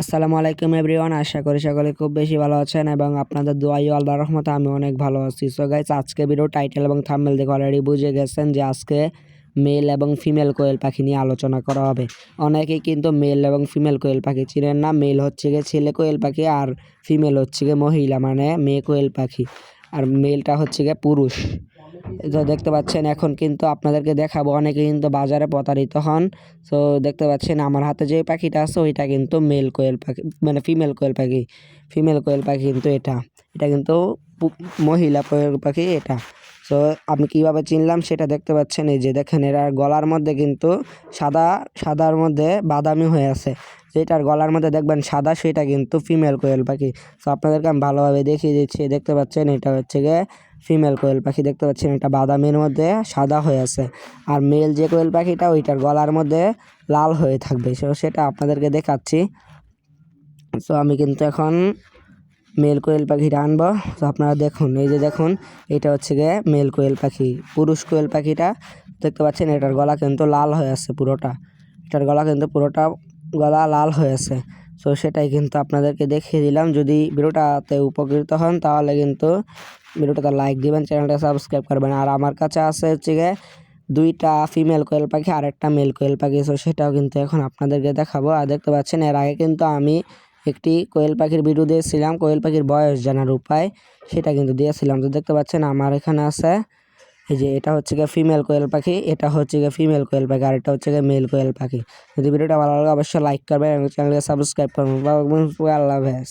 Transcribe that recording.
আসসালামু আলাইকুম এভরিওয়ান, আশা করি সকলে খুব বেশি ভালো আছেন এবং আপনাদের দোয়াই আল্লাহ রহমতে আমি অনেক ভালো আছি। সো গাইস আজকে ভিডিও টাইটেল এবং থাম্বনেল দেখে অলরেডি বুঝে গেছেন যে আজকে মেল এবং ফিমেল কোয়েল পাখি নিয়ে আলোচনা করা হবে। অনেকেই কিন্তু মেল এবং ফিমেল কোয়েল পাখি চিনেন না। মেল হচ্ছে গিয়ে ছেলে কোয়েল পাখি আর ফিমেল হচ্ছে গিয়ে মহিলা মানে মেয়ে কোয়েল পাখি। আর মেলটা হচ্ছে গিয়ে পুরুষ। তো দেখতে পাচ্ছেন, এখন কিন্তু আপনাদেরকে দেখাবো, অনেকে কিন্তু বাজারে প্রতারিত হন। সো দেখতে পাচ্ছেন আমার হাতে যে পাখিটা আছে, ওইটা কিন্তু মেল কোয়েল পাখি মানে ফিমেল কোয়েল পাখি ফিমেল কোয়েল পাখি কিন্তু এটা। এটা কিন্তু মহিলা কোয়েল পাখি এটা। তো আমি কীভাবে চিনলাম সেটা দেখতে পাচ্ছেন, এই যে দেখেন, এর গলার মধ্যে কিন্তু সাদা, সাদার মধ্যে বাদামি হয়ে আছে। যেটার গলার মধ্যে দেখবেন সাদা, সেটা কিন্তু ফিমেল কোয়েল পাখি। তো আপনাদেরকে আমি ভালোভাবে দেখিয়ে দিচ্ছি, দেখতে পাচ্ছেন, এটা হচ্ছে গিয়ে ফিমেল কোয়েল পাখি। দেখতে পাচ্ছেন, এটা বাদামের মধ্যে সাদা হয়ে আছে। আর মেল যে কোয়েল পাখিটা, ওইটার গলার মধ্যে লাল হয়ে থাকবে। সো সেটা আপনাদেরকে দেখাচ্ছি। সো আমি কিন্তু এখন মেল কোয়েল পাখিটা আনব তো আপনারা দেখুন, এই যে দেখুন, এটা হচ্ছে গিয়ে মেল কোয়েল পাখি, পুরুষ কোয়েল পাখিটা। দেখতে পাচ্ছেন, এটার গলা কিন্তু লাল হয়ে আছে পুরোটা। এটার গলা কিন্তু পুরোটা গলা লাল হয়ে আছে। সো সেটাই কিন্তু আপনাদেরকে দেখিয়ে দিলাম। যদি ভিডিওটাতে উপকৃত হন, তাহলে কিন্তু ভিডিওটাতে লাইক দিবেন, চ্যানেলটা সাবস্ক্রাইব করবেন। আর আমার কাছে আছে হচ্ছে গিয়ে দুইটা ফিমেল কোয়েল পাখি আর একটা মেল কোয়েল পাখি। সো সেটাও কিন্তু এখন আপনাদেরকে দেখাবো। আর দেখতে পাচ্ছেন, এর আগে কিন্তু আমি একটি কোয়েল পাখির ভিডিও দিয়েছিলাম। কোয়েল পাখির বয়স জানার উপায় সেটা কিন্তু দিয়েছিলাম। তো দেখতে পাচ্ছেন আমার এখানে আছে, এই যে এটা হচ্ছে গিয়ে ফিমেল কোয়েল পাখি, এটা হচ্ছে গিয়ে ফিমেল কোয়েল পাখি, আর এটা হচ্ছে গিয়ে মেল কোয়েল পাখি। যদি ভিডিওটা ভালো লাগে, অবশ্যই লাইক করবেন এবং চ্যানেলকে সাবস্ক্রাইব করবেন। আল্লাহ হাফেজ।